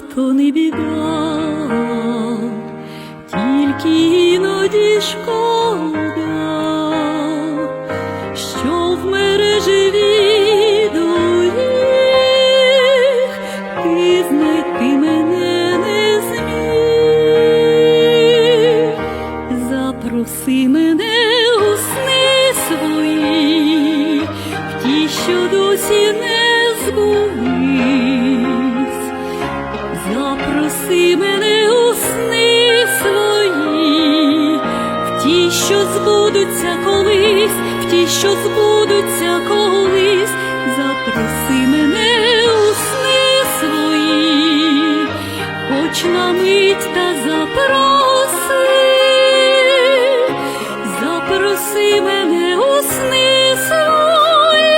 То не біда, тільки іноді шкода, що в мережеві доріг ти знайти мене не зміг. Запроси мене у сни свої, в ті, що досі не збулись. Що збудуться колись, в ті, що збудуться колись, запроси мене у сни свої, хоч на мить та запроси, запроси мене у сни свої,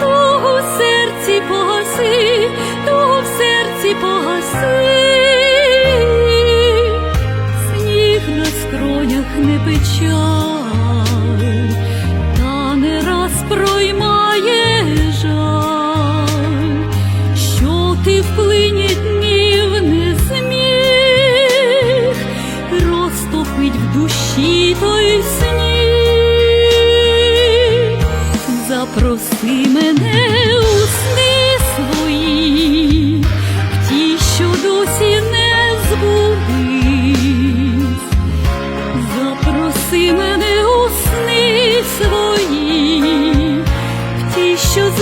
того в серці погаси, того в серці погаси, не печаль, та не раз проймає жаль, що ти в плині днів не зміг розтопить в душі той сніг, запроси мене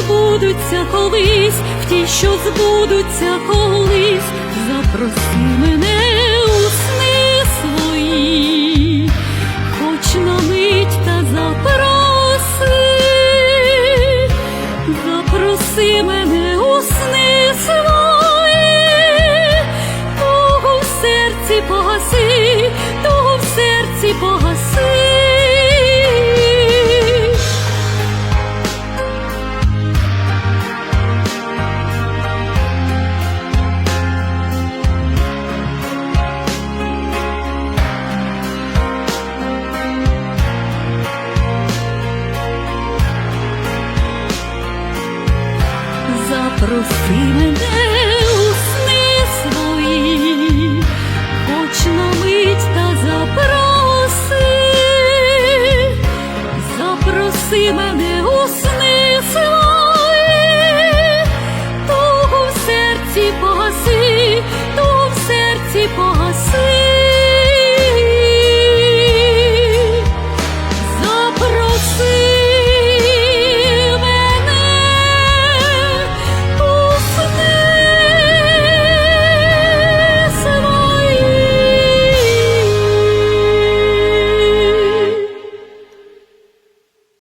збудуться колись, в ті, що збудуться колись, запроси мене у сни свої, хоч на мить та запроси, запроси мене у сни Запроси